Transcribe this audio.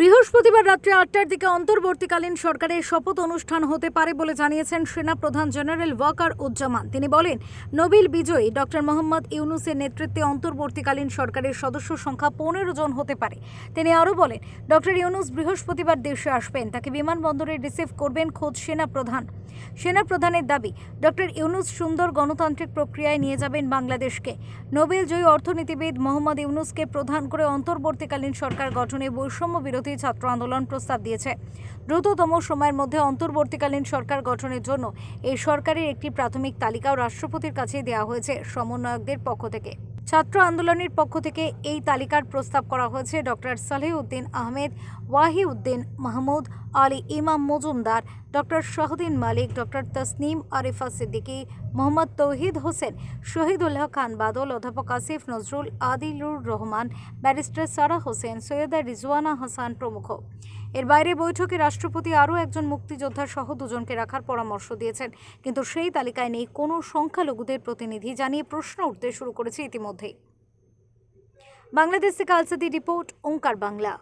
বৃহস্পতিবার রাত্রে আটটার দিকে অন্তর্বর্তীকালীন সরকারের শপথ অনুষ্ঠান হতে পারে বলে জানিয়েছেন সেনা প্রধান জেনারেল ওয়াকার উজ্জামান। তিনি বলেন, নোবেল বিজয়ী ডক্টর মোহাম্মদ ইউনুসের নেতৃত্বে অন্তর্বর্তীকালীন সরকারের সদস্য সংখ্যা পনেরো জন হতে পারে। তিনি আরও বলেন, ডক্টর ইউনুস বৃহস্পতিবার দেশে আসবেন, তাকে বিমানবন্দরে রিসিভ করবেন খোদ সেনা প্রধান সেনা প্রধানের দাবি, ডক্টর ইউনুস সুন্দর গণতান্ত্রিক প্রক্রিয়ায় নিয়ে যাবেন বাংলাদেশকে। নোবেল জয়ী অর্থনীতিবিদ মোহাম্মদ ইউনুসকে প্রধান করে অন্তর্বর্তীকালীন সরকার গঠনে বৈষম্য বিরোধী ছাত্র আন্দোলন প্রস্তাব দিয়েছে। দ্রুততম সময়ের মধ্যে অন্তর্বর্তীকালীন সরকার গঠনের জন্য এই সরকারের একটি প্রাথমিক তালিকাও রাষ্ট্রপতির কাছে দেওয়া হয়েছে সমন্বয়কদের পক্ষ থেকে। ছাত্র আন্দোলনের পক্ষ থেকে এই তালিকার প্রস্তাব করা হয়েছে doctor Salehuddin Ahmed, Wahiuddin Mahmud Ali Imam Majumdar, doctor Shahdeen Malik, doctor Tasneem Arifa Siddiqui, Mohammad Touhid Hossain, Shahidullah Khan Badal, অধ্যাপক আসিফ নজরুল, আদিলুর রহমান, ব্যারিস্টার সারা হোসেন, সৈয়দা রিজওয়ানা হাসান প্রমুখ। এর বাইরে বৈঠকে রাষ্ট্রপতি আরও একজন মুক্তিযোদ্ধা সহ দুজনকে রাখার পরামর্শ দিয়েছেন। কিন্তু সেই তালিকায় নেই কোনো সংখ্যালঘুদের প্রতিনিধি, জানিয়ে প্রশ্ন উঠতে শুরু করেছে ইতিমধ্যেই। বাংলাদেশ থেকে আলসাদি রিপোর্ট, ওঙ্কার বাংলা।